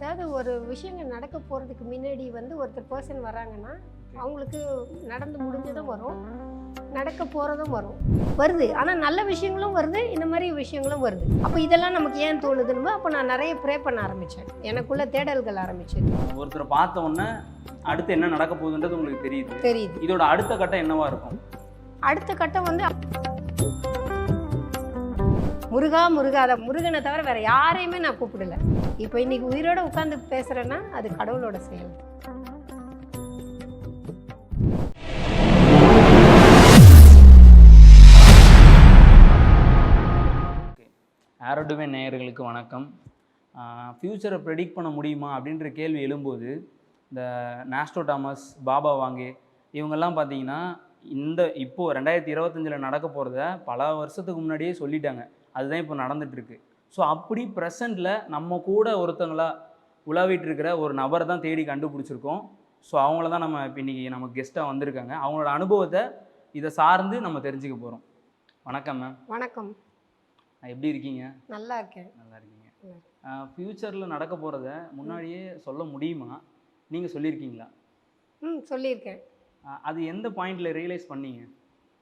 அதாவது ஒரு விஷயங்கள் நடக்க போகிறதுக்கு முன்னாடி வந்து ஒருத்தர் பர்சன் வராங்கன்னா அவங்களுக்கு நடந்து முடிஞ்சதும் வரும் நடக்க போகிறதும் வரும். வருது. ஆனால் நல்ல விஷயங்களும் வருது இந்த மாதிரி விஷயங்களும் வருது. அப்போ இதெல்லாம் நமக்கு ஏன் தோணுதுன்னு அப்போ நான் நிறைய ப்ரே பண்ண ஆரம்பித்தேன் எனக்குள்ள தேடல்கள் ஆரம்பிச்சது. ஒருத்தரை பார்த்த உடனே அடுத்து என்ன நடக்க போகுதுன்றது உங்களுக்கு தெரியுது. தெரியுது. இதோட அடுத்த கட்டம் என்னவா இருக்கும்? அடுத்த கட்டம் வந்து முருகா முருகா. அதை முருகனை தவிர வேற யாரையுமே நான் கூப்பிடல. இப்போ இன்னைக்கு உயிரோட உட்காந்து பேசுறேன்னா அது கடவுளோட செயல். ஆரோடுவே நேயர்களுக்கு வணக்கம். ஃப்யூச்சரை ப்ரெடிக்ட் பண்ண முடியுமா அப்படின்ற கேள்வி எழும்போது இந்த நாஸ்டோ டாமஸ் பாபா வாங்கே இவங்கெல்லாம் பார்த்தீங்கன்னா இந்த இப்போது ரெண்டாயிரத்தி இருபத்தஞ்சில் நடக்க போகிறத பல வருஷத்துக்கு முன்னாடியே சொல்லிட்டாங்க. அதுதான் இப்போ நடந்துகிட்ருக்கு ஸோ அப்படி ப்ரெசண்டில் நம்ம கூட ஒருத்தங்களா உலாவிட்டு இருக்கிற ஒரு நபரை தான் தேடி கண்டுபிடிச்சிருக்கோம். ஸோ அவங்கள தான் நம்ம இப்போ இன்றைக்கி நம்ம கெஸ்ட்டாக வந்திருக்காங்க. அவங்களோட அனுபவத்தை இதை சார்ந்து நம்ம தெரிஞ்சுக்க போகிறோம் வணக்கம் மேம் வணக்கம். எப்படி இருக்கீங்க? நல்லா இருக்கேன். நல்லா இருக்கீங்க. ஃப்யூச்சரில் நடக்க போகிறத முன்னாடியே சொல்ல முடியுமா? நீங்கள் சொல்லியிருக்கீங்களா? ம் சொல்லியிருக்கேன். அது எந்த பாயிண்டில் ரியலைஸ் பண்ணீங்க?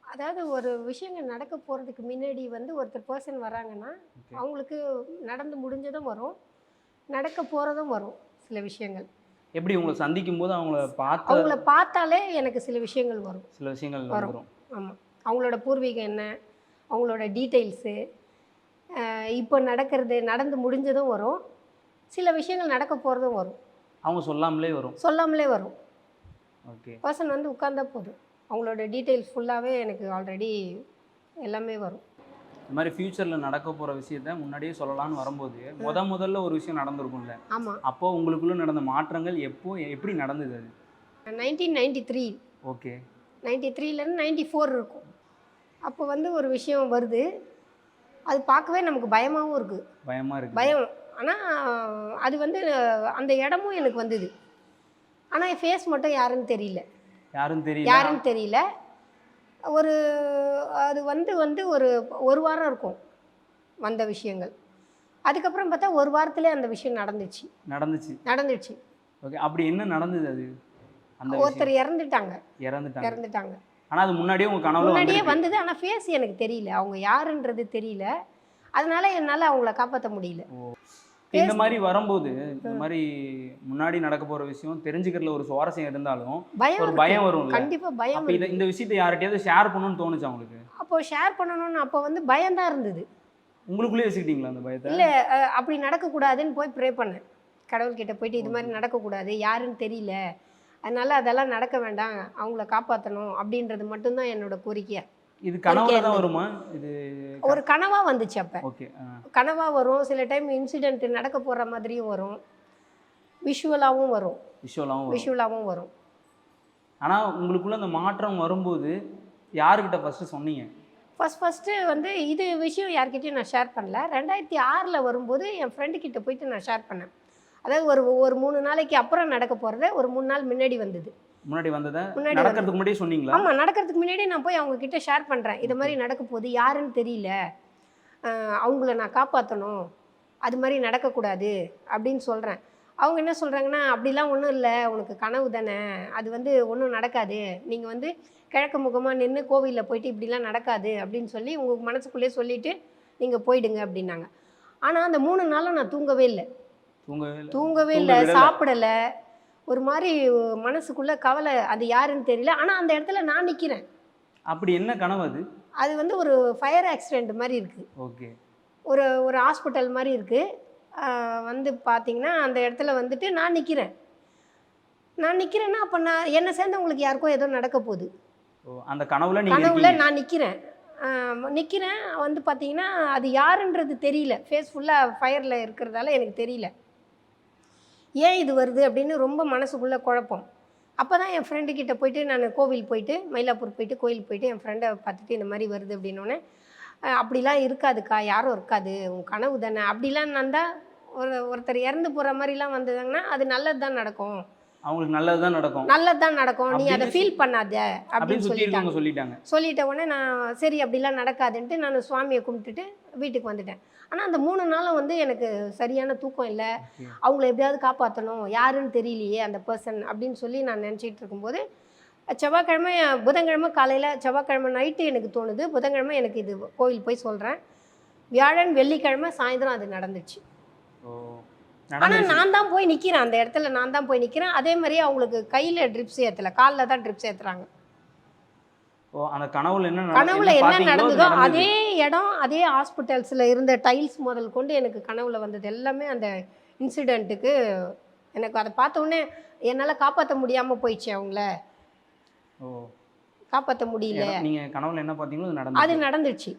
அதாவது ஒரு விஷயங்கள் நடக்க போகிறதுக்கு முன்னாடி வந்து ஒருத்தர் பர்சன் வராங்கன்னா. அவங்களுக்கு நடந்து முடிஞ்சதும் வரும் நடக்க போகிறதும் வரும் சில விஷயங்கள். எப்படி உங்களை சந்திக்கும் போது அவங்கள பார்த்த அவங்கள பார்த்தாலே எனக்கு சில விஷயங்கள் வரும். சில விஷயங்கள் வரும். ஆமாம் அவங்களோட பூர்வீகம் என்ன? அவங்களோட டீட்டெயில்ஸு இப்போ நடக்கிறது நடந்து முடிஞ்சதும் வரும். சில விஷயங்கள் நடக்க போகிறதும் வரும். அவங்க சொல்லாமலே வரும். சொல்லாமலே வரும். ஓகே. பர்சன் வந்து உட்கார்ந்தா போதும். அவங்களோட டீட்டெயில்ஸ் ஃபுல்லாகவே எனக்கு ஆல்ரெடி எல்லாமே வரும். இந்த மாதிரி ஃப்யூச்சரில் நடக்க போகிற விஷயத்த முன்னாடியே சொல்லலாம்னு வரும்போது முத முதல்ல ஒரு விஷயம் நடந்திருக்கும்ல? ஆமாம் அப்போ உங்களுக்குள்ள நடந்த மாற்றங்கள் எப்போ எப்படி நடந்தது அது? Nineteen ninety three okay. Ninety த்ரீலேருந்து ninety four இருக்கும். அப்போ வந்து ஒரு விஷயம் வருது. அது பார்க்கவே நமக்கு பயமாகவும் இருக்குது பயமாக இருக்கு. பயம். ஆனால் அது வந்து அந்த இடமும் எனக்கு வந்தது. ஆனால் என் ஃபேஸ் மட்டும் யாருன்னு தெரியல. யாரும் தெரியல. யாருன்னு தெரியல. ஒரு அது வந்து வந்து ஒரு ஒரு வாரம் இருக்கும் வந்த விஷயங்கள். அதுக்கப்புறம் பார்த்தா ஒரு வாரத்திலே அந்த விஷயம் நடந்துச்சு. நடந்துச்சு. நடந்துச்சு. ஓகே அப்படி என்ன நடந்தது அது? அந்த ஒருத்தர் இறந்துட்டாங்க. இறந்துட்டாங்க. இறந்துட்டாங்க. ஆனால் அது முன்னாடியே உங்கள் கனவுல முன்னாடியே. வந்தது ஆனால் ஃபேஸ் எனக்கு தெரியல. அவங்க யாருன்றது தெரியல. அதனால என்னால் அவங்கள காப்பாற்ற முடியல. இந்த மாதிரி வரும்போது இந்த மாதிரி முன்னாடி நடக்க போற விஷயம் தெரிஞ்சுக்கிறதுல ஒரு சுவாரஸ்யம் இருந்தாலும் பயம் ஒரு. பயம் வரும்ல. கண்டிப்பா பயம். இந்த விஷயத்தை யார்கிட்டயாவது ஷேர் பண்ணணும்னு தோணுச்சு அவங்களுக்கு அப்போ ஷேர் பண்ணணும்னு அப்போ வந்து பயம்தான் இருந்தது. உங்களுக்குள்ளே வச்சுக்கிட்டீங்களா அந்த பயத்தை? இல்ல அப்படி நடக்கக்கூடாதுன்னு போய் ப்ரே பண்ணேன். கடவுள்கிட்ட போயிட்டு இது மாதிரி நடக்கக்கூடாது யாருன்னு தெரியல. அதனால அதெல்லாம் நடக்க வேண்டாம் அவங்கள காப்பாற்றணும் அப்படின்றது மட்டும்தான் என்னோட கோரிக்கையா. இது கனவுல தான். வருமா? இது ஒரு கனவா வந்துச்சு அப்ப. ஓகே கனவா வரும். சில டைம் இன்சிடென்ட் நடக்க போற மாதிரியும் வரும். விஷுவலாகவும் வரும். விஷுவலாகவும் வரும். விஷுவலாகவும் வரும். ஆனா உங்களுக்குள்ள அந்த மாற்றம் வரும்போது யாருக்கிட்ட ஃபர்ஸ்ட் சொன்னீங்க? ஃபஸ்ட் ஃபஸ்ட்டு வந்து இது விஷயம் யார்கிட்டயும் நான் ஷேர் பண்ணல. ரெண்டாயிரத்தி ஆறில் வரும்போது என் ஃப்ரெண்டு கிட்ட போயிட்டு நான் ஷேர் பண்ணேன். அதாவது ஒரு ஒரு மூணு நாளைக்கு அப்புறம் நடக்க போகிறத ஒரு மூணு நாள் முன்னாடி வந்தது. முன்னாடி வந்ததை முன்னாடி நடக்கிறதுக்கு முன்னாடியே சொன்னீங்களா? ஆமாம் நடக்கிறதுக்கு முன்னாடி நான் போய் அவங்க கிட்ட ஷேர் பண்ணுறேன் இது மாதிரி நடக்க போகுது யாருன்னு தெரியல. அவங்கள நான் காப்பாற்றணும் அது மாதிரி நடக்கக்கூடாது அப்படின்னு சொல்கிறேன் அவங்க என்ன சொல்கிறாங்கன்னா அப்படிலாம் ஒன்றும் இல்லை. உனக்கு கனவு தானே. அது வந்து ஒன்றும் நடக்காது. நீங்கள் வந்து கிழக்கு முகமாக நின்று கோவிலில் போயிட்டு இப்படிலாம் நடக்காது. அப்படின்னு சொல்லி உங்கள் மனசுக்குள்ளேயே சொல்லிவிட்டு நீங்கள் போயிடுங்க அப்படின்னாங்க. ஆனால் அந்த மூணு நாளும் நான் தூங்கவே இல்லை. தூங்கவே இல்லை. சாப்பிடலை. ஒரு மாதிரி மனசுக்குள்ளே கவலை அது யாருன்னு தெரியல. ஆனால் அந்த இடத்துல நான் நிற்கிறேன் அப்படி என்ன கனவு அது? அது வந்து ஒரு ஃபயர் ஆக்சிடெண்ட் மாதிரி இருக்குது ஓகே. ஒரு ஒரு ஹாஸ்பிட்டல் மாதிரி இருக்குது வந்து பார்த்தீங்கன்னா அந்த இடத்துல வந்துட்டு நான் நிற்கிறேன் நான் நிற்கிறேன்னா அப்போ நான் என்னை சேர்ந்தவங்களுக்கு யாருக்கோ ஏதோ நடக்க போகுது. அந்த கனவுல கனவுல. நான் நிற்கிறேன் நிற்கிறேன் வந்து பார்த்தீங்கன்னா அது யாருன்றது தெரியல. ஃபேஸ் ஃபுல்லாக ஃபயரில் இருக்கிறதால எனக்கு தெரியல. ஏன் இது வருது அப்படின்னு ரொம்ப மனசுக்குள்ளே குழப்பம். அப்போ தான் என் ஃப்ரெண்டுக்கிட்ட போயிட்டு நான் கோவில் போயிட்டு மயிலாப்பூர் போயிட்டு கோயில் போயிட்டு என் ஃப்ரெண்டை பார்த்துட்டு இந்த மாதிரி வருது அப்படின்னோடனே அப்படிலாம் இருக்காதுக்கா யாரும் இருக்காது உன் கனவு தானே. அப்படிலாம் நான் தான் ஒரு ஒருத்தர் இறந்து போகிற மாதிரிலாம் வந்ததுங்கன்னா அது நல்லது தான் நடக்கும். அவங்களுக்கு நல்லது தான் நடக்கும். நல்லது தான் நடக்கும். நீ அதை ஃபீல் பண்ணாத அப்படின்னு சொல்லிட்டாங்க. சொல்லிட்டாங்க. சொல்லிட்ட உடனே நான் சரி அப்படிலாம் நடக்காதுன்ட்டு நான் சுவாமியை கும்பிட்டுட்டு வீட்டுக்கு வந்துட்டேன். ஆனால் அந்த மூணு நாளும் வந்து எனக்கு சரியான தூக்கம் இல்லை. அவங்கள எப்படியாவது காப்பாற்றணும் யாருன்னு தெரியலையே அந்த பர்சன் அப்படின்னு சொல்லி நான் நினச்சிட்டு இருக்கும்போது செவ்வாய்க்கிழமை புதன்கிழமை காலையில் செவ்வாய்க்கிழமை நைட்டு எனக்கு தோணுது. புதன்கிழமை எனக்கு இது கோவில் போய் சொல்கிறேன் வியாழன் வெள்ளிக்கிழமை சாயந்தரம் அது நடந்துச்சு. ஆனால் நான் தான் போய் நிற்கிறேன் அந்த இடத்துல நான் தான் போய் நிற்கிறேன் அதே மாதிரி அவங்களுக்கு கையில் ட்ரிப்ஸ் ஏற்றலை காலில் தான் ட்ரிப்ஸ் ஏற்றுறாங்க ஓ அந்த கனவுல என்ன கனவுல என்ன நடந்ததோ. அதே இடம் அதே ஹாஸ்பிட்டல்ஸில் இருந்த டைல்ஸ் முதல் கொண்டு எனக்கு கனவுல வந்தது. எல்லாமே அந்த இன்சிடெண்ட்டுக்கு எனக்கு அதை பார்த்த உடனே என்னால் காப்பாற்ற முடியாமல் போயிடுச்சு அவங்கள. ஓ. காப்பாற்ற முடியல. ஏன்னா, நீங்க கனவுல என்ன பார்த்தீங்களோ அது நடந்துச்சு.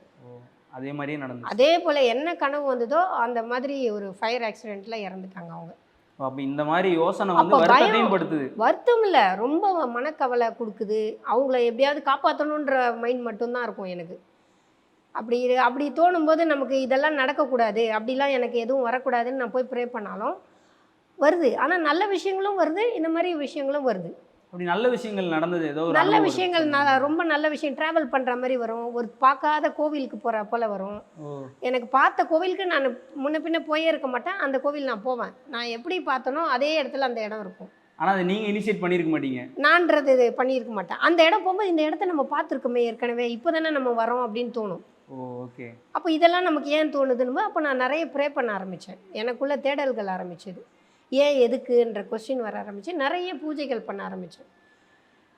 அதே மாதிரியே நடந்துச்சு. அதே போல் என்ன கனவு வந்ததோ அந்த மாதிரி ஒரு ஃபயர் ஆக்சிடெண்ட்டில் இறந்துட்டாங்க அவங்க. அப்ப இந்த மாதிரி யோசனை வந்து வருத்தத்தையும். படுத்துது. வருத்தம் இல்லை ரொம்ப மனக்கவலை கொடுக்குது. அவங்கள எப்படியாவது காப்பாற்றணுன்ற மைண்ட் மட்டும்தான் இருக்கும் எனக்கு. அப்படி அப்படி தோணும்போது நமக்கு இதெல்லாம் நடக்கக்கூடாது. அப்படிலாம் எனக்கு எதுவும் வரக்கூடாதுன்னு நான் போய் ப்ரே பண்ணாலும் வருது. ஆனால் நல்ல விஷயங்களும் வருது இந்த மாதிரி விஷயங்களும் வருது. அப்படி நல்ல விஷயங்கள் நடந்தது ஏதோ நல்ல விஷயங்கள் இருக்கு. ந- ரொம்ப நல்ல விஷயம் ட்ராவல் பண்ணுற மாதிரி வரும். ஒரு பார்க்காத கோவிலுக்கு போகிற போல் வரும். எனக்கு பார்த்த கோவிலுக்கு நான் முன்ன பின்ன போயே இருக்க மாட்டேன். அந்த கோவில் நான் போவேன். நான் எப்படி பார்த்தனோ அதே இடத்துல அந்த இடம் இருக்கும். ஆனா அதை நீங்க இனிஷியேட் பண்ணிருக்க மாட்டீங்க. நான்றது இது பண்ணியிருக்க மாட்டேன். அந்த இடம் போகும்போது இந்த இடத்த நம்ம பார்த்துருக்கோமே ஏற்கனவே. இப்போ தானே நம்ம வரோம் அப்படின்னு தோணும். ஓகே. அப்போ இதெல்லாம் நமக்கு ஏன் தோணுதுன்னு அப்போ நான் நிறைய ப்ரே பண்ண ஆரம்பித்தேன் எனக்குள்ள தேடல்கள் ஆரம்பிச்சது. ஏன் எதுக்குன்ற கொஸ்டின் வர ஆரம்பிச்சு நிறைய பூஜைகள் பண்ண ஆரம்பித்தேன்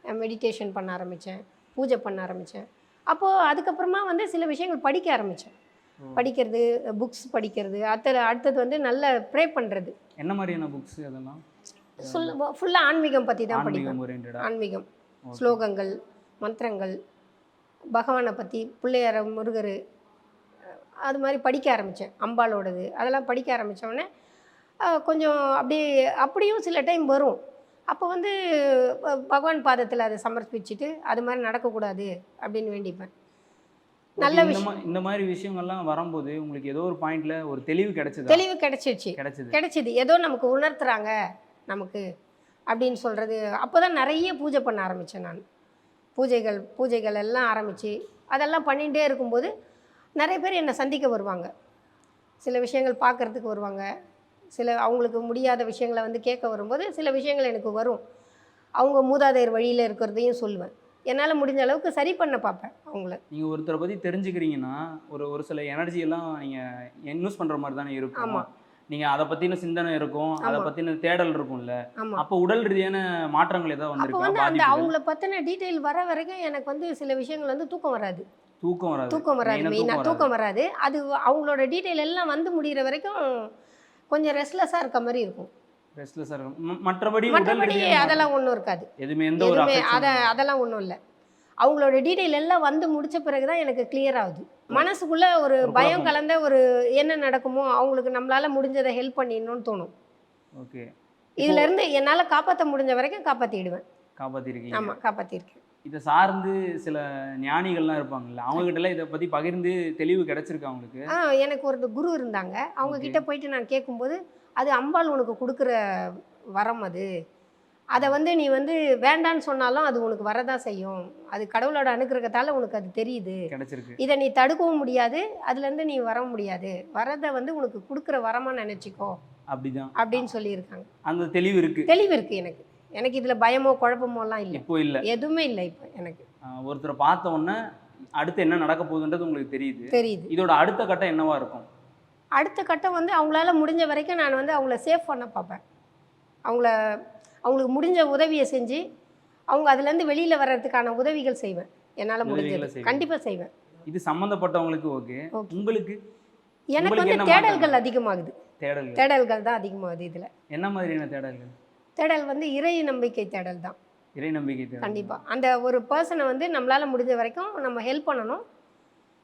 மெடிடேஷன் பண்ண ஆரம்பித்தேன் பூஜை பண்ண ஆரம்பித்தேன் அப்போது அதுக்கப்புறமா வந்து சில விஷயங்கள் படிக்க ஆரம்பித்தேன். படிக்கிறது புக்ஸ் படிக்கிறது அடுத்தது அடுத்தது வந்து நல்ல ப்ரே பண்ணுறது என்ன மாதிரியான புக்ஸ் அதெல்லாம் சொல்ல ஃபுல்லாக ஆன்மீகம் பற்றி தான் படிப்பேன். ஆன்மீகம். ஸ்லோகங்கள் மந்திரங்கள் பகவானை பற்றி பிள்ளையார முருகர் அது மாதிரி படிக்க ஆரம்பித்தேன் அம்பாளோடது அதெல்லாம் படிக்க அஹ், கொஞ்சம் அப்படியே அப்படியும் சில டைம் வரும். அப்போ வந்து பகவான் பாதத்தில் அதை சமர்ப்பிச்சுட்டு அது மாதிரி நடக்கக்கூடாது அப்படின்னு வேண்டிப்பேன். நல்ல விஷயம் இந்த மாதிரி விஷயங்கள்லாம் வரும்போது உங்களுக்கு ஏதோ ஒரு பாயிண்ட்ல ஒரு தெளிவு கிடைச்சதா? தெளிவு கிடைச்சிருச்சு. கிடைச்சது. கிடைச்சிது. ஏதோ நமக்கு உணர்த்துறாங்க நமக்கு அப்படின்னு சொல்கிறது அப்போ தான் நிறைய பூஜை பண்ண ஆரம்பித்தேன் நான். பூஜைகள் பூஜைகள் எல்லாம் ஆரம்பித்து அதெல்லாம் பண்ணிகிட்டே இருக்கும்போது நிறைய பேர் என்னை சந்திக்க வருவாங்க. சில விஷயங்கள் பார்க்குறதுக்கு வருவாங்க. சில அவங்களுக்கு முடியாத விஷயங்களை வந்து கேட்க வரும்போது சில விஷயங்கள் எனக்கு வரும். அவங்க மூதாதையர் வழியில் இருக்கிறதையும் சொல்லுவேன் என்னால் முடிஞ்ச அளவுக்கு சரி பண்ண பார்ப்பேன் அவங்கள. நீங்க ஒருத்தரை பத்தி தெரிஞ்சுக்கிறீங்கன்னா ஒரு ஒரு சில எனர்ஜி எல்லாம் நீங்க இன்வெஸ்ட் பண்ற மாதிரி தானே இருக்கும். ஆமா. நீங்க அதை பத்தின சிந்தனை இருக்கும் அதை. பத்தின தேடல் இருக்கும்ல. ஆமாம் அப்ப உடல் ரீதியான மாற்றங்கள் ஏதாவது வந்திருக்கா? வந்து அந்த? அவங்கள பற்றின டீட்டெயில் வர வரைக்கும் எனக்கு வந்து சில விஷயங்கள் வந்து தூக்கம் வராது. தூக்கம் வராது. தூக்கம் வராது மெயினாக தூக்கம் வராது. அது அவங்களோட டீட்டெயில் எல்லாம் வந்து முடிகிற வரைக்கும் கொஞ்சம் ரெஸ்ட்லெஸ்ஸாக இருக்க மாதிரி இருக்கும். ரெஸ்ட்லெஸ்ஸா இருக்கும். மற்றபடி மற்றபடி அதெல்லாம் ஒன்றும் இருக்காது. எதுவுமே எந்த ஒரு அதை அதெல்லாம் ஒன்றும் இல்லை. அவங்களோட டீட்டெயில் எல்லாம் வந்து முடிச்ச பிறகு தான் எனக்கு clear ஆகுது. மனசுக்குள்ள ஒரு பயம். கலந்த ஒரு என்ன நடக்குமோ அவங்களுக்கு நம்மளால முடிஞ்சதை ஹெல்ப் பண்ணிடணும்னு தோணும். ஓகே. இதுல இருந்து என்னால் காப்பாற்ற முடிஞ்ச வரைக்கும் காப்பாற்றிடுவேன் காப்பாத்திருக்கீங்க. ஆமாம் காப்பாற்றிருக்கேன் இதை சார்ந்து சில ஞானிகள்லாம் இருப்பாங்கல்ல அவங்க கிட்ட எல்லாம் இதை பத்தி பகிர்ந்து தெளிவு கிடைச்சிருக்கு அவங்களுக்கு ஆ எனக்கு ஒரு குரு இருந்தாங்க. அவங்க. கிட்ட போயிட்டு நான் கேட்கும்போது அது அம்பாள் உனக்கு கொடுக்குற வரம் அது. அதை வந்து நீ வந்து வேண்டான்னு சொன்னாலும் அது உனக்கு வரதான் செய்யும். அது கடவுளோட அனுக்கிரகத்தால உனக்கு அது தெரியுது. கிடைச்சிருக்கு. இதை நீ தடுக்கவும் முடியாது அதுலேருந்து நீ வர முடியாது. வரதை வந்து உனக்கு கொடுக்குற வரமா நினச்சிக்கோ. அப்படிதான். அப்படின்னு சொல்லியிருக்காங்க. அந்த தெளிவு இருக்கு. தெளிவு இருக்கு எனக்கு. எனக்கு இதில் பயமோ குழப்பமோலாம் இல்லை. இப்போ இல்ல. எதுவுமே இல்லை இப்போ எனக்கு. ஒருத்தரை பார்த்த உடனே அடுத்து என்ன நடக்க போகுதுன்றது உங்களுக்கு தெரியுது. தெரியுது. இதோட அடுத்த கட்டம் என்னவா இருக்கும்? அடுத்த கட்டம் வந்து அவங்களால முடிஞ்ச வரைக்கும் நான் வந்து அவங்கள சேஃப் பண்ண பார்ப்பேன். அவங்கள அவங்களுக்கு முடிஞ்ச உதவியை செஞ்சு அவங்க அதுலேருந்து வெளியில் வர்றதுக்கான உதவிகள் செய்வேன். என்னால் முடிஞ்சது. கண்டிப்பாக செய்வேன். இது சம்மந்தப்பட்டவங்களுக்கு ஓகே. உங்களுக்கு எனக்கு வந்து தேடல்கள்? அதிகமாகுது. தேடல்கள். தேடல்கள் தான் அதிகமாகுது இதில். என்ன மாதிரியான தேடல்கள்? தேடல் வந்து இறை நம்பிக்கை தேடல் தான். இறை நம்பிக்கை கண்டிப்பாக அந்த ஒரு பர்சனை வந்து நம்மளால் முடிஞ்ச வரைக்கும் நம்ம ஹெல்ப் பண்ணணும்.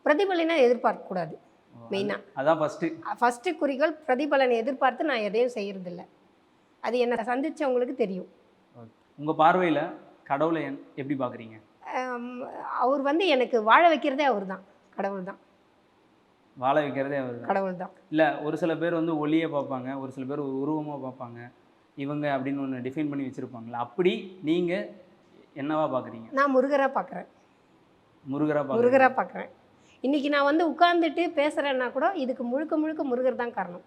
பிரதிபலனை எதிர்பார்க்கக்கூடாது மெயினாக அதான் ஃபர்ஸ்ட் ஃபஸ்ட்டு குறிக்கோள் பிரதிபலனை எதிர்பார்த்து நான் எதையும் செய்யறதில்ல. அது என்னை சந்திச்சவங்களுக்கு தெரியும். உங்க பார்வையில கடவுளை எப்படி பாக்குறீங்க ஆம், அவர் வந்து எனக்கு வாழ வைக்கிறதே அவர் தான் கடவுள் தான் வாழ வைக்கிறதே அவர் கடவுள் தான் இல்ல ஒரு சில பேர் வந்து ஒளியை பார்ப்பாங்க ஒரு சில பேர் ஒரு உருவமா பார்ப்பாங்க. இவங்க அப்படின்னு ஒன்று டிஃபைன் பண்ணி வச்சுருப்பாங்களா? அப்படி நீங்கள் என்னவா பார்க்குறீங்க நான் முருகராக பார்க்குறேன் முருகரா பார்க்குறீங்க முருகராக பார்க்குறேன் இன்றைக்கி நான் வந்து உட்கார்ந்துட்டு பேசுகிறேன்னா கூட இதுக்கு முழுக்க முழுக்க முருகர் தான் காரணம்.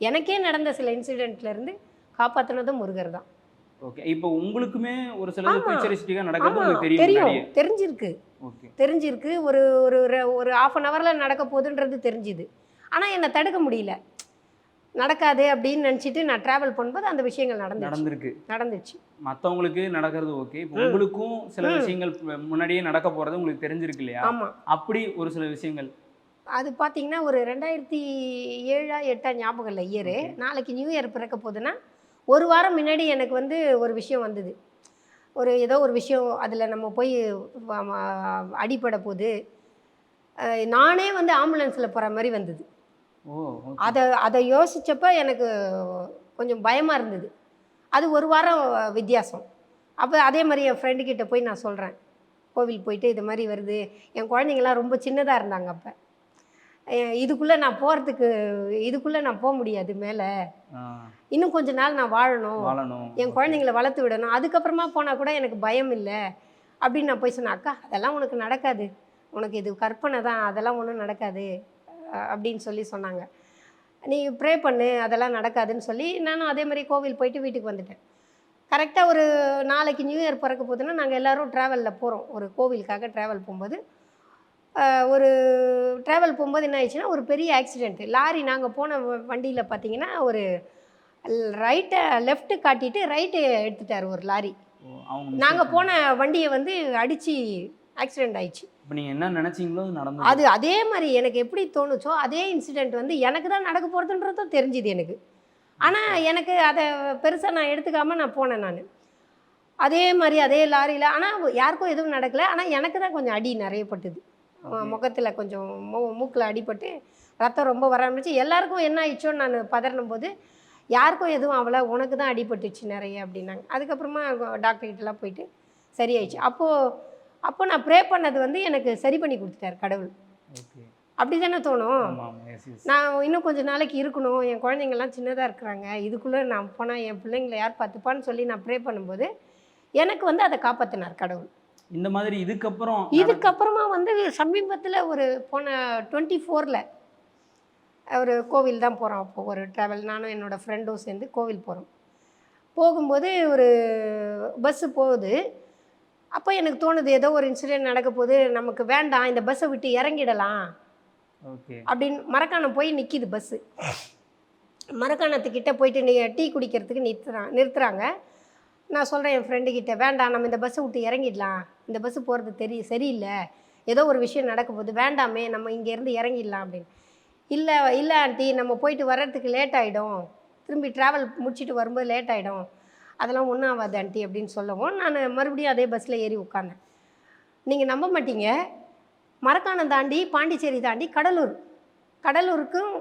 எனக்கே நடந்த சில இருந்து காப்பாற்றினதும் முருகர் தான். ஓகே இப்போ உங்களுக்குமே ஒரு சில. ஃபியூச்சரிஸ்டிக்காக நடக்கிறது தெரியும். தெரிஞ்சிருக்கு. தெரிஞ்சிருக்கு. ஒரு ஒரு ஒரு ஆஃப் அன் ஹவரில் நடக்க போகுதுன்றது தெரிஞ்சுது. ஆனால் என்னை தடுக்க முடியல. நடக்காது அப்படின்னு நினச்சிட்டு நான் ட்ராவல் பண்ணும்போது அந்த விஷயங்கள் நடந்துச்சு. நடந்திருக்கு. நடந்துச்சு. மற்றவங்களுக்கு நடக்கிறது ஓகே இப்போ. உங்களுக்கும் சில. விஷயங்கள் முன்னாடியே நடக்க போகிறது உங்களுக்கு தெரிஞ்சிருக்கு இல்லையா? ஆமாம் அப்படி ஒரு சில விஷயங்கள். அது பார்த்தீங்கன்னா ஒரு ரெண்டாயிரத்தி ஏழா எட்டா ஞாபகம் இல்லை இயரு. நாளைக்கு நியூ இயர் பிறக்க போகுதுன்னா ஒரு வாரம் முன்னாடி எனக்கு வந்து ஒரு விஷயம் வந்தது. ஒரு ஏதோ ஒரு விஷயம் அதில் நம்ம போய் அடிபட போகுது நானே வந்து ஆம்புலன்ஸில் போகிற மாதிரி வந்தது. அதை அதை யோசிச்சப்ப எனக்கு கொஞ்சம் பயமாக இருந்தது. அது ஒரு வாரம் வித்தியாசம். அப்போ அதே மாதிரி என் friend கிட்ட போய் நான் சொல்கிறேன் கோவில் போயிட்டு இது மாதிரி வருது. என் குழந்தைங்களாம் ரொம்ப சின்னதாக இருந்தாங்க அப்போ. இதுக்குள்ளே நான் போகிறதுக்கு இதுக்குள்ளே நான் போக முடியாது மேலே. இன்னும் கொஞ்ச நாள் நான் வாழணும். என் குழந்தைங்கள வளர்த்து விடணும். அதுக்கப்புறமா போனால் கூட எனக்கு பயம் இல்லை. அப்படின்னு நான் போய் சொன்னேன் அக்கா அதெல்லாம் உனக்கு நடக்காது. உனக்கு இது கற்பனை தான். அதெல்லாம் ஒன்றும் நடக்காது. அப்படின்னு சொல்லி சொன்னாங்க. நீ ப்ரே பண்ணு அதெல்லாம் நடக்காதுன்னு சொல்லி நானும் அதே மாதிரி கோவில் போயிட்டு வீட்டுக்கு வந்துட்டேன். கரெக்டாக ஒரு நாளைக்கு நியூ இயர் பிறக்க போகுதுன்னா நாங்கள் எல்லோரும் ட்ராவலில் போகிறோம் ஒரு கோவிலுக்காக ட்ராவல் போகும்போது. ஒரு ட்ராவல் போகும்போது என்ன ஆயிடுச்சுன்னா ஒரு பெரிய ஆக்சிடென்ட் லாரி நாங்கள் போன வண்டியில் பார்த்தீங்கன்னா ஒரு ரைட்டை லெஃப்ட்டு காட்டிட்டு ரைட்டு எடுத்துட்டார் ஒரு லாரி. நாங்கள் போன வண்டியை வந்து அடித்து ஆக்சிடென்ட் ஆயிடுச்சு. இப்போ நீங்கள் என்ன நினைச்சீங்களோ அது நடந்தது. அது அதே மாதிரி எனக்கு எப்படி தோணுச்சோ அதே இன்சிடெண்ட் வந்து எனக்கு தான் நடக்க போகிறதுன்றதும் தெரிஞ்சுது எனக்கு. ஆனால் எனக்கு அதை பெருசாக நான் எடுத்துக்காம நான் போனேன் நான். அதே மாதிரி அதே லாரியில் ஆனால் யாருக்கும் எதுவும் நடக்கலை. ஆனால் எனக்கு தான் கொஞ்சம் அடி நிறைய பட்டுது. முகத்தில் கொஞ்சம் மூ மூக்கில் அடிபட்டு ரத்தம் ரொம்ப வர ஆரம்பிச்சு எல்லாருக்கும் என்ன ஆயிடுச்சோன்னு நான் பதறின போது யாருக்கும் எதுவும் ஆகலை உனக்கு தான் அடிபட்டுச்சு நிறைய அப்படின்னாங்க. அதுக்கப்புறமா டாக்டர் கிட்டலாம் போயிட்டு சரியாயிடுச்சு. அப்போது அப்போ நான் ப்ரே பண்ணது வந்து எனக்கு சரி பண்ணி கொடுத்துட்டார் கடவுள். அப்படி தானே தோணும்? நான் இன்னும் கொஞ்ச நாளைக்கு இருக்கணும். என் குழந்தைங்கள்லாம் சின்னதாக இருக்கிறாங்க. இதுக்குள்ளே நான் போனால் என் பிள்ளைங்களை யார் பார்த்துப்பான்னு சொல்லி நான் ப்ரே பண்ணும்போது எனக்கு வந்து அதை காப்பாற்றினார் கடவுள். இந்த மாதிரி இதுக்கப்புறம் இதுக்கப்புறமா வந்து சமீபத்தில் ஒரு போன டுவெண்ட்டி ஃபோரில் ஒரு கோவில் தான் போகிறோம் அப்போ. ஒரு ட்ராவல் நானும் என்னோடய ஃப்ரெண்டும் சேர்ந்து கோவில் போகிறோம் போகும்போது ஒரு பஸ்ஸு போகுது. அப்போ எனக்கு தோணுது ஏதோ ஒரு இன்சிடென்ட் நடக்க போகுது நமக்கு வேண்டாம் இந்த பஸ்ஸை விட்டு இறங்கிடலாம். அப்படின்னு மரக்காணம் போய் நிற்கிது பஸ்ஸு மரக்காணத்துக்கிட்ட போயிட்டு நீ டீ குடிக்கிறதுக்கு நிறுத்துறாங்க நிறுத்துறாங்க. நான் சொல்கிறேன் என் ஃப்ரெண்டு கிட்ட வேண்டாம் நம்ம இந்த பஸ்ஸை விட்டு இறங்கிடலாம். இந்த பஸ்ஸு போகிறது தெரிய சரியில்லை. ஏதோ ஒரு விஷயம் நடக்க போகுது வேண்டாமே நம்ம இங்கேருந்து இறங்கிடலாம். அப்படின்னு. இல்லை இல்லை ஆண்டி நம்ம போயிட்டு வர்றதுக்கு லேட் ஆகிடும் திரும்பி ட்ராவல் முடிச்சுட்டு வரும்போது லேட் ஆகிடும் அதெல்லாம் ஒன்றும் ஆகாது ஆண்டி அப்படின்னு சொல்லவும். நான் மறுபடியும் அதே பஸ்ஸில் ஏறி உட்காந்தேன் நீங்கள் நம்ப மாட்டீங்க. மரக்காணம் தாண்டி பாண்டிச்சேரி தாண்டி கடலூர். கடலூருக்கும்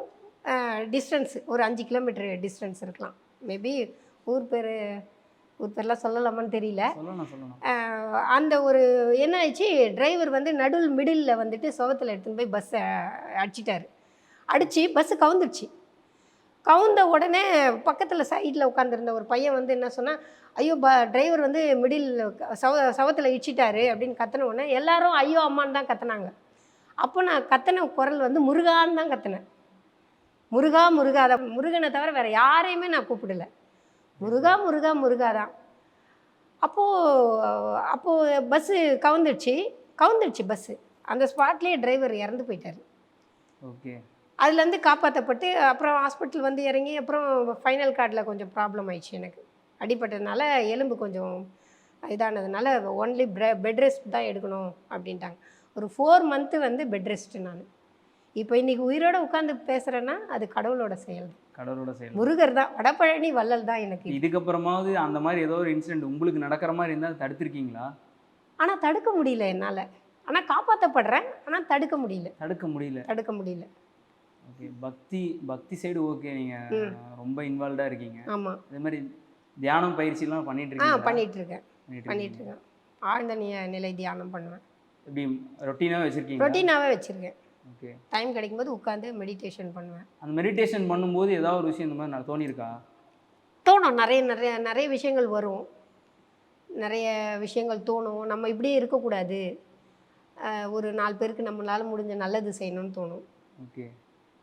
டிஸ்டன்ஸ் ஒரு அஞ்சு கிலோமீட்டர் டிஸ்டன்ஸ் இருக்கலாம். மேபி ஊர் பேர் ஊர் பேர்லாம் சொல்லலாமான்னு தெரியல. அந்த ஒரு என்ன ஆயிடுச்சு? டிரைவர் வந்து நடுவில் மிடில் வந்துட்டு சுவத்தில் எடுத்துன்னு போய் பஸ்ஸை அடிச்சிட்டாரு. அடித்து பஸ்ஸு கவுந்துருச்சு. கவுந்த உடனே பக்கத்தில் சைடில் உட்காந்துருந்த ஒரு பையன் வந்து என்ன சொன்னால் ஐயோ ப டிரைவர் வந்து மிடில் சவ சவத்தில் இடிச்சிட்டாரு அப்படின்னு கத்தின உடனே எல்லாரும் ஐயோ அம்மான்னு தான் கத்துனாங்க. அப்போ நான் கத்தின குரல் வந்து முருகான்னு தான் கத்தினேன். முருகா முருகா தான் முருகனை தவிர வேறு யாரையுமே நான் கூப்பிடல. முருகா முருகா முருகா தான். அப்போது அப்போது பஸ்ஸு கவுந்துடுச்சு. கவுந்துடுச்சு பஸ்ஸு அந்த ஸ்பாட்லேயே டிரைவர் இறந்து போயிட்டார். ஓகே. அதுலேருந்து காப்பாற்றப்பட்டு அப்புறம் ஹாஸ்பிட்டல் வந்து இறங்கி அப்புறம் ஃபைனல் கார்டில் கொஞ்சம் ப்ராப்ளம் ஆயிடுச்சு எனக்கு. அடிபட்டதுனால எலும்பு கொஞ்சம் இதானதுனால ஒன்லி பெட் ரெஸ்ட் தான் எடுக்கணும் அப்படின்ட்டாங்க. ஒரு ஃபோர் மந்த்து வந்து பெட் ரெஸ்ட்டு நான். இப்போ இன்றைக்கி உயிரோட உட்காந்து பேசுகிறேன்னா அது கடவுளோட செயல். தான் கடவுளோட செயல். முருகர் தான் வடபழனி வள்ளல் தான் எனக்கு. இதுக்கப்புறமாவது அந்த மாதிரி ஏதோ ஒரு இன்சிடென்ட் உங்களுக்கு நடக்கிற மாதிரி இருந்தால் தடுத்திருக்கீங்களா? ஆனால் தடுக்க முடியல என்னால். ஆனால் காப்பாற்றப்படுறேன் ஆனால் தடுக்க முடியல. தடுக்க முடியல. தடுக்க முடியல. ஓகே பக்தி பக்தி சைடு ஓகே நீங்கள். ரொம்ப இன்வால்வ்டாக இருக்கீங்க. ஆமாம் அதே மாதிரி தியானம் பயிற்சிலாம் பண்ணிட்டு இருக்கீங்க பண்ணிட்டு இருக்கேன் பண்ணிட்டு. இருக்கேன் ஆழ்ந்த நிலை தியானம் பண்ணுவேன். எப்படி ரொட்டீனாக வச்சுருக்கீங்க ரொட்டீனாகவே வச்சுருக்கேன். ஓகே. டைம் கிடைக்கும்போது உட்காந்து மெடிடேஷன் பண்ணுவேன். அந்த மெடிடேஷன் பண்ணும்போது ஏதாவது ஒரு விஷயம் இந்த மாதிரி நான் தோணியிருக்கா? தோணும். நிறைய நிறைய நிறைய விஷயங்கள் வரும். நிறைய விஷயங்கள் தோணும். நம்ம இப்படியே இருக்கக்கூடாது. ஒரு நாலு பேருக்கு நம்மளால முடிஞ்ச நல்லது செய்யணும்னு தோணும். ஓகே.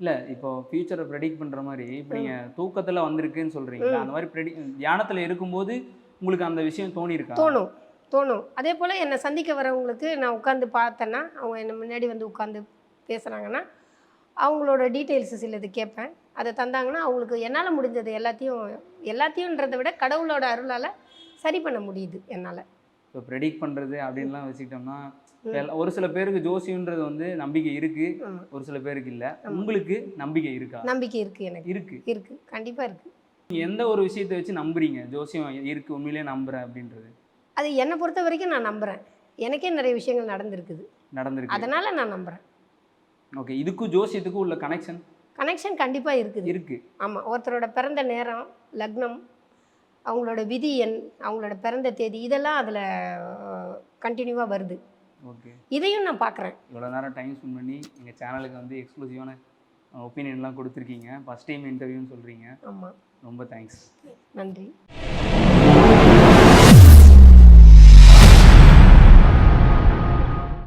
இல்லை இப்போ ஃபியூச்சரை ப்ரெடிக்ட் பண்ணுற மாதிரி இப்போ நீங்கள் தூக்கத்தில் வந்திருக்குன்னு சொல்கிறீங்களா அந்த மாதிரி ப்ரெடி தியானத்தில் இருக்கும்போது உங்களுக்கு அந்த விஷயம் தோணியிருக்கா? தோணும் தோணும். அதே போல் என்னை சந்திக்க வரவங்களுக்கு நான் உட்காந்து பார்த்தேன்னா அவங்க என்ன முன்னாடி வந்து உட்காந்து பேசுகிறாங்கன்னா அவங்களோட டீட்டெயில்ஸ் சிலது கேட்பேன். அதை தந்தாங்கன்னா அவங்களுக்கு என்னால் முடிஞ்சது எல்லாத்தையும் எல்லாத்தையும்ன்றதை விட கடவுளோட அருளால் சரி பண்ண முடியுது என்னால். இப்போ ப்ரெடிக்ட் பண்ணுறது அப்படின்லாம் வச்சுக்கிட்டோம்னா ஒரு சில பேருக்கு ஜோசியன்றது வந்து நம்பிக்கை இருக்கு ஒரு சில பேருக்கு இல்லை. உங்களுக்கு நம்பிக்கை இருக்கா? நம்பிக்கை இருக்குது எனக்கு. இருக்கு. இருக்குது கண்டிப்பாக இருக்குது நீங்க எந்த ஒரு விஷயத்தை வச்சு நம்புறீங்க? ஜோசியம் இருக்கு உண்மையிலேயே நம்புறேன் அப்படின்றது. அது என்னை பொறுத்த வரைக்கும் நான் நம்புகிறேன் எனக்கே நிறைய விஷயங்கள் நடந்திருக்குது. நடந்திருக்கு. அதனால் நான் நம்புகிறேன் ஓகே இதுக்கும் ஜோசியத்துக்கும் உள்ள கனெக்ஷன் கனெக்ஷன் கண்டிப்பாக இருக்குது. இருக்கு. ஆமாம் ஒருத்தரோட பிறந்த நேரம் லக்னம் அவங்களோட விதி எண் அவங்களோட பிறந்த தேதி இதெல்லாம் அதில் கண்டினியூவாக வருது. ஓகே. இதையும் நான் பார்க்குறேன். இவ்வளோ நேரம் டைம் ஸ்பெண்ட் பண்ணி எங்கள் சேனலுக்கு வந்து எக்ஸ்க்ளூசிவான ஒப்பீனியன்லாம் கொடுத்துருக்கீங்க. ஃபஸ்ட் டைம் இன்டர்வியூன்னு சொல்கிறீங்க ஆமாம் ரொம்ப தேங்க்ஸ் நன்றி.